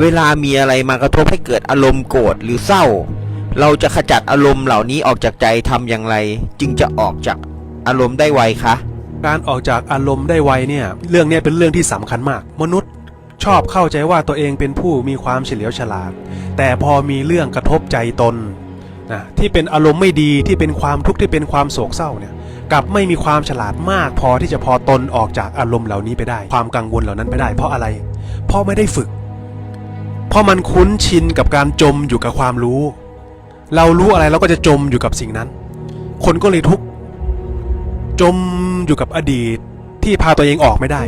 เวลามีอะไรมากระทบให้เกิดอารมณ์โกรธหรือเศร้า เราจะขจัดอารมณ์เหล่านี้ออกจากใจทำอย่างไร จึงจะออกจากอารมณ์ได้ไวคะ การออกจากอารมณ์ได้ไวเนี่ย เรื่องเนี้ยเป็นเรื่องที่สำคัญมาก มนุษย์ชอบเข้าใจว่าตัวเองเป็นผู้มีความเฉลียวฉลาด แต่พอมีเรื่องกระทบใจตนนะที่เป็นอารมณ์ไม่ดีที่เป็นความทุกข์ที่เป็นความโศกเศร้าเนี่ยกลับไม่มีความฉลาดมาก พอที่จะพอตนออกจากอารมณ์เหล่านี้ไปได้ ความกังวลเหล่านั้นไปได้ เพราะอะไร เพราะไม่ได้ฝึก เพราะมันคุ้นชินกับการจมอยู่กับความรู้ เรารู้อะไรเราก็จะจมอยู่กับสิ่งนั้น คนก็เลยทุกข์จมอยู่กับอดีตที่พาตัวเองออกไม่ได้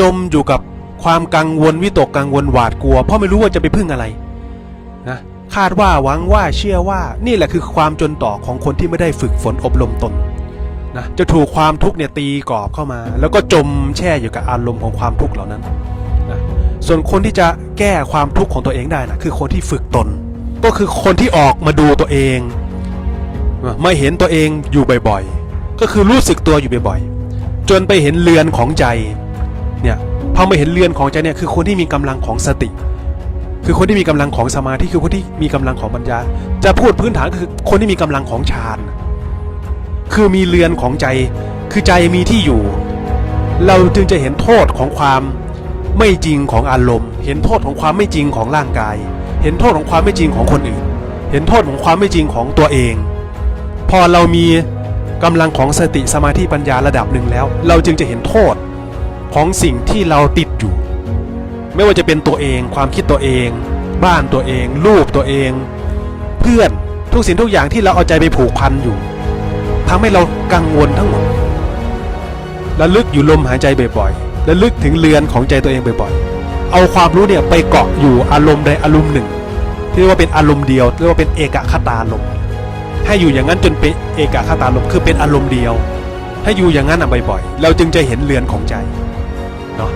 จมอยู่กับความกังวลวิตกกังวลหวาดกลัว เพราะไม่รู้ว่าจะไปพึ่งอะไรนะคาดว่าหวังว่าเชื่อว่านี่แหละคือความจนต่อของคนที่ไม่ได้ฝึกฝนอบรมตนนะจะถูกความทุกข์เนี่ยตีกรอบเข้ามา แล้วก็จมแช่อยู่กับอารมณ์ของความทุกข์เหล่านั้นนะส่วนคนที่จะ แก้ความทุกข์ของตัวเองได้นะคือคนที่ฝึกตน ก็คือคนที่ออกมาดูตัวเองม่เห็นตัวเองอยู่บ่อยๆ ก็คือรู้สึกตัวอยู่บ่อยๆ จนไปเห็นเรือนของใจเนี่ยพอมาเห็นเรือนของใจเนี่ยคือคนที่มีกำลังของสติ คือคนที่มีกำลังของสมาธิคือคนที่มีกำลังของปัญญา จะพูดพื้นฐานก็คือคนที่มีกำลังของฌานคือมีเรือนของใจ คือใจมีที่อยู่ เราจึงจะเห็นโทษของความ ไม่จริงของอารมณ์ เห็นโทษของความไม่จริงของร่างกาย เห็นโทษของความไม่จริงของคนอื่น เห็นโทษของความไม่จริงของตัวเอง พอเรามีกำลังของสติสมาธิปัญญาระดับหนึ่งแล้ว เราจึงจะเห็นโทษของสิ่งที่เราติดอยู่ ไม่ว่าจะเป็นตัวเอง ความคิดตัวเอง บ้านตัวเอง รูปตัวเอง เพื่อนทุกสิ่งทุกอย่างที่เราเอาใจไปผูกพันอยู่ทำให้เรากังวลทั้งหมดระลึกอยู่ลมหายใจบ่อยๆ และลึกถึงเรือนของใจตัวเองบ่อยๆ เอาความรู้เนี่ยไปเกาะอยู่อารมณ์ใดอารมณ์หนึ่ง ที่เรียกว่าเป็นอารมณ์เดียวเรียกว่าเป็นเอกคตาลมให้อยู่อย่างนั้นจนเป็นเอกคตาลมคือเป็นอารมณ์เดียว ถ้าอยู่อย่างนั้นอะบ่อยๆ เราจึงจะเห็นเรือนของใจเนาะ